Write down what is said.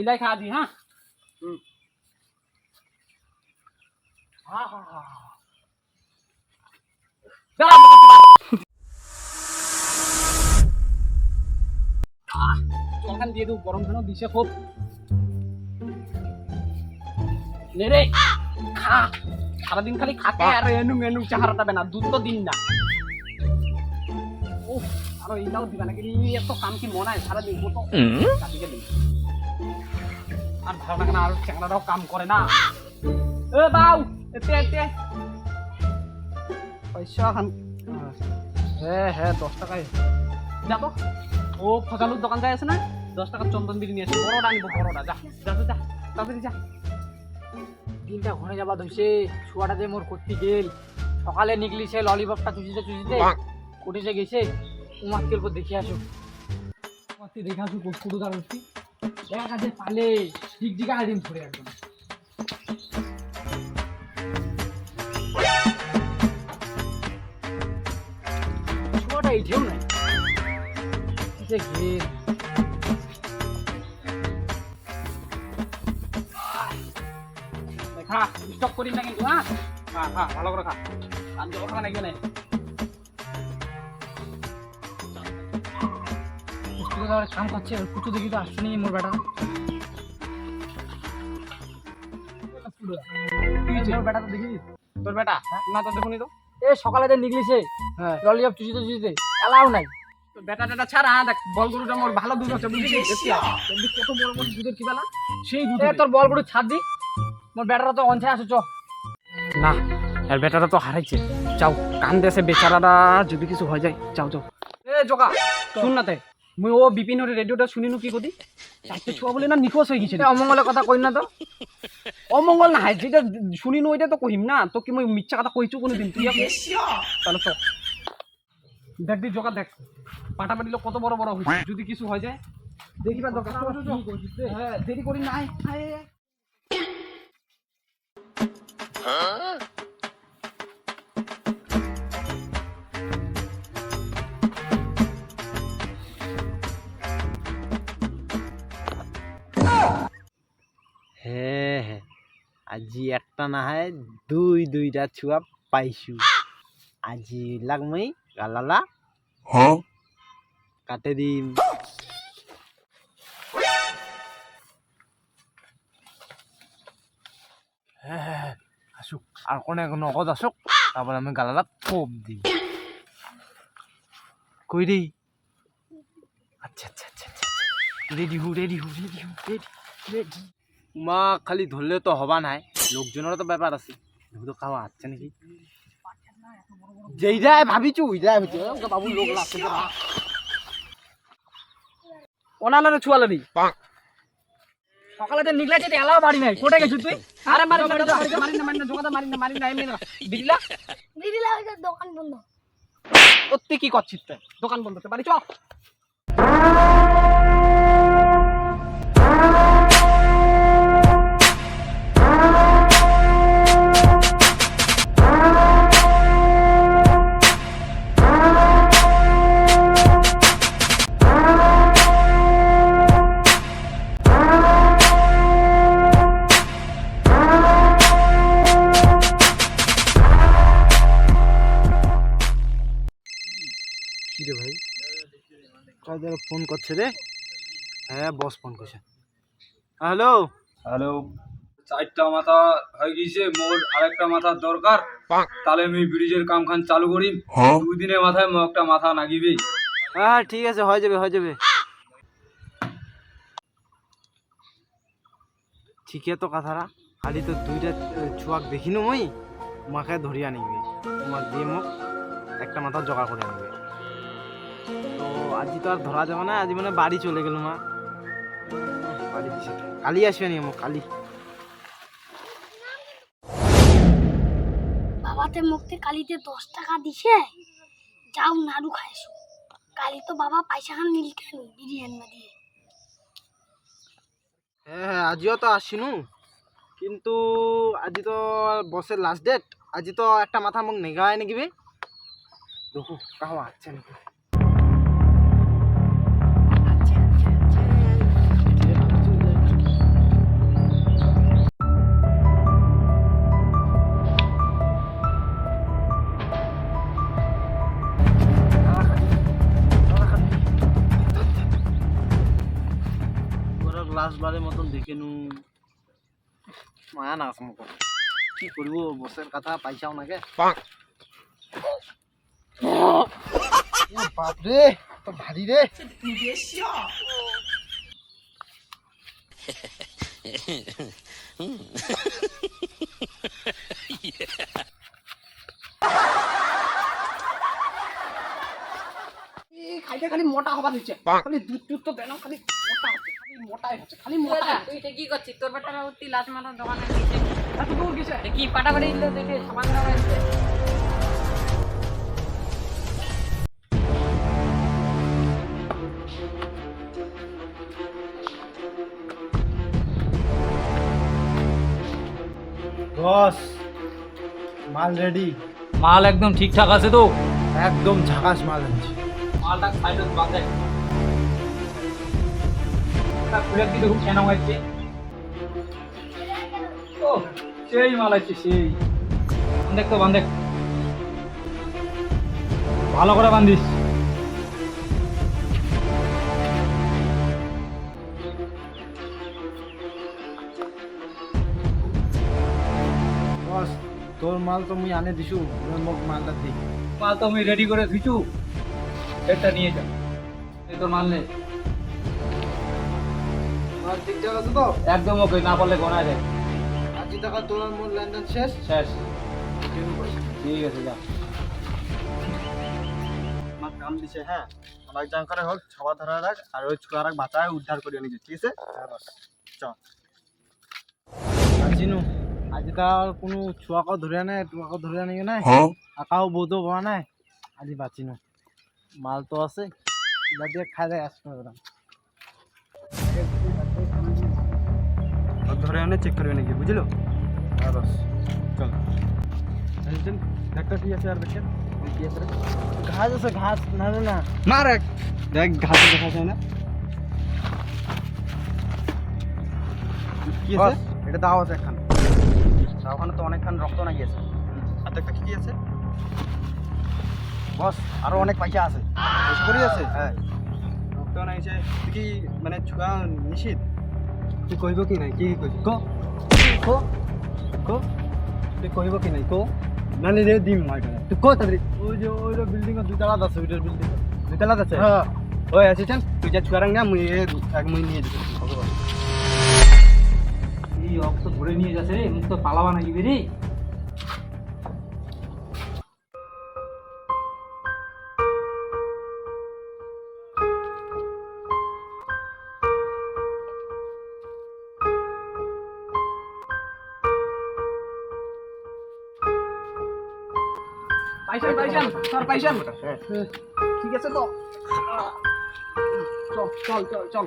এইলাই খা দিয়ে দেবো গরম দিছে খুব নে সারাদিন খালি খাতে আর এনু মেনু চাহারাটা বেনা দুধ তো দিন না উফ আরও এইটাও দিবা নাকি এত কাম কি মনে হয় সারাদিন কত কাটিকে দিন আর ভালো লাগে না আর চ্যাংড়াটাও কাম করে না। এ বাউ এতে এতে পয়সা খান হ্যাঁ হ্যাঁ দশ টাকায়। ও ফজালুর দোকান যায় আছে না? দশ টাকার চন্দন বিড়ি নিয়ে আসে বড়টা আনিব বড়টা। যা যা যা তাড়াতাড়ি যা। দিনটা ঘরে যাবা ধইছে। ছুয়াটা যে মোর করতে গেল। সকালে নিকলিছে ললিপপটা চুষিতে চুষিতে উঠেছে গেছে। উমাকে উপর দেখে আসো। দেখে আসো কুটকুটু দাঁড় দেখা কাছে পালে ঠিক দিকে হারিম ধরে একদম। ছুয়াটা এইঠেও নাই। কিসে ঘের। খা স্টপ করিস না কিন্তু হ্যাঁ খা ভালো করে খা। আমি জল খাওয়া নাকি না কাম করছে কুচু দেখি তো আসছে নি মোর বেটা। বেটা তো দেখি তোর বেটা? না তো দেখুনি তো? এ সকালে যে নিগলিছে হ্যাঁ। ললিপপ চুষিতে চুষিতে এলাও নাই। তোর বেটা টেটা ছাড়া দেখ বলগুলোটা মোর ভালো দুধ দেখি কত বড় বড় দুধের কি বেলা? সেই দুধ তোর বলগুলো ছাড় দি। মোর বেটারা তো অঞ্চে আসো চ। না আর বেটারা তো হারাইছে। যাও কান দেশে বেচারাটা যদি কিছু হয়ে যায় যাও যাও। এ জোকা শুন না তে। মুই ও বিপিন হরে রেডিওটা শুনিনু কি কদি চারটে ছুয়া বলে না নিখোঁজ হয়ে গেছে অমঙ্গলের কথা কই না তো। অমঙ্গল না যেটা শুনিনু ওইটা তো কহিম না তো কি মুই মিথ্যা কথা কইছু কোনো দিন তুই তাহলে চ দেখ দি জোকা দেখ। পাটাপাটি লোক কত বড় বড় হয়েছে যদি কিছু হয়ে যায়। দেখিবার দরকার। হ্যাঁ দেরি করি না আয়, আয়। আয়। হ্যাঁ? আজি একটা না হয় দুই দুইটা ছুয়া পাইছু। আজি লাগমই গালালা কাটে দিম। আসুক আর কোনে নগদ আসুক তারপরে আমি গালালা কোপ দিই কই রে আচ্ছা আচ্ছা আচ্ছা আচ্ছা রেডি হু রেডি হু রেডি হু রেডি রেডি মা খালি ধরলে তো হবা নাই। লোকজনেরও তো ব্যাপার আছে। তো খাওয়া আছে নাকি যেইটাই ভাবিছু ওইটাই হচ্ছে বাবু লোক লাগছে তো না। ওনালারে ছুয়ালারি সকালে যে নিগলা যেতে এলাও বাড়ি নাই। কোথায় গেছিস তুই? আরে মারি মারি মারি মারি না মারি না জোগাতে মারি না মারি না এমনি বিড়লা? দিদিলা ওইটা দোকান বন্ধ। তোর কি করছিস তুই দোকান বন্ধ করতে বাড়ি চ। ফোন করছে রে। হ্যাঁ বস ফোন করছে। হ্যালো হ্যালো চারটা মাথা হয়ে গেছে মোর আরেকটা মাথার দরকার। তাহলে আমি ব্রিজের কাম খান চালু করি। দুই দিনের মাথায় মো একটা মাথা নাগিবি হ্যাঁ ঠিক আছে হয়ে যাবে হয়ে যাবে। ঠিকই তো কথাটা। খালি তো দুইটা ছুয়াক দেখিনু মই মাকে ধরিয়া নিবি তোমার দিয়ে মোক একটা মাথা জোগাড় করে আনবে। তো আজি তো আর ধরা যাবে না আজি মানে বাড়ি চলে গেল মা। বাড়ি কালি আসবে নি মোক কালি বাবাতে মুক্তি কালিতে দশ টাকা দিছে? যাও নাড়ু খাইছো। কালি তো বাবা পয়সা খান নিল কেন বিরিয়ানি মা দিয়ে হ্যাঁ হ্যাঁ আজিও তো আসিনু। কিন্তু আজি তো বসের লাস্ট ডেট আজি তো একটা মাথা মোক নেগায় নাকি বে? দেখো কাহো আসছে নাকি? লাস্টবারের মতন দেখে নু মায়া না আছে কি করব বসের কথা পয়সাও নাগে বাপরে তো ভারী রে এই খালি মোটা হবার হচ্ছে খালি দুধ টুধ তো দেন খালি মোটা হচ্ছে খালি মোটাই হচ্ছে খালি মোটা তুই এটা কি করছিস তোর বেটারা অতি লাশ মারার দোকানে এত দূর গেছে কি পাটা করে দিল দেখে দেওয়া হয়েছে। বস মাল রেডি মাল একদম ঠিকঠাক আছে তো? একদম ঝাকাস মাল আনছি মালটা সাইডে বাঁধে খুলে কি দেখুন কেন হচ্ছে ও সেই মাল আছে সেই। বান্ধেক তো বান্ধেক ভালো করে বান্ধিস তোর মাল তো মুই আনে দিছু মোক মালটা দি। মাল তো আমি রেডি করে দিছু। এটা নিয়ে যা এই তোর মাল নে মাল ঠিকঠাক আছে তো? একদম ওকে না পারলে গোনা যায়। আশি টাকা তোর মোর লেনদেন শেষ? শেষ। ঠিক আছে। যা আমার কাম দিছে হ্যাঁ। আমার জাঙ্কারে হোক ছবা ধরা রাখ আর ওই ছুয়ারাক বাঁচায় উদ্ধার করিয়ে ঠিক আছে? চ আজিনু আজি তার কোনো ছুয়াকে ধরে নাই টুয়াকে ধরে আনি নাই? আকাও বোধও বয়া নাই? আজি বাঁচিনু। মাল তো আছে। এবার দিয়ে খাই দেয় আসবে ওরা ধরে আনে চেক করবে নাকি বুঝলো? হ্যাঁ বস। চল। একটা কি আছে আর দেখেন? কি আছে ঘাস আছে ঘাস। না না না। মার এক দেখ ঘাস দেখা যায় না। কি আছে? এটা দাও আছে একখান। ওখানে তো অনেকখান রক্ত না গিয়েছে আর একটা কি আছে? বস আরও অনেক পয়সা আছে। বেশি করে আছে? হ্যাঁ। রক্ত না এসে তুই কি মানে ছুয়া নিশ্চিত তুই কইব কি নাই? কি কইব? কো। কো। কো। তুই কইব কি নাই? কো। নানি রে দিম মাইটা তুই কো তাড়াতাড়ি। ওই যে ওই যে বিল্ডিং এর দুতলা আছে ওইটার বিল্ডিং দুতলা আছে? হ্যাঁ। ওই চান তুই যা ছুয়ারাং না মুই এক মুই নিয়ে দিবি এই রক্ত ধরে নিয়ে যাচ্ছে রে মুখ তো পালাবা নাকি বেরি পাইছেন পাইছেন স্যার পাইছেন? ঠিক আছে তো? চল চল চল চল।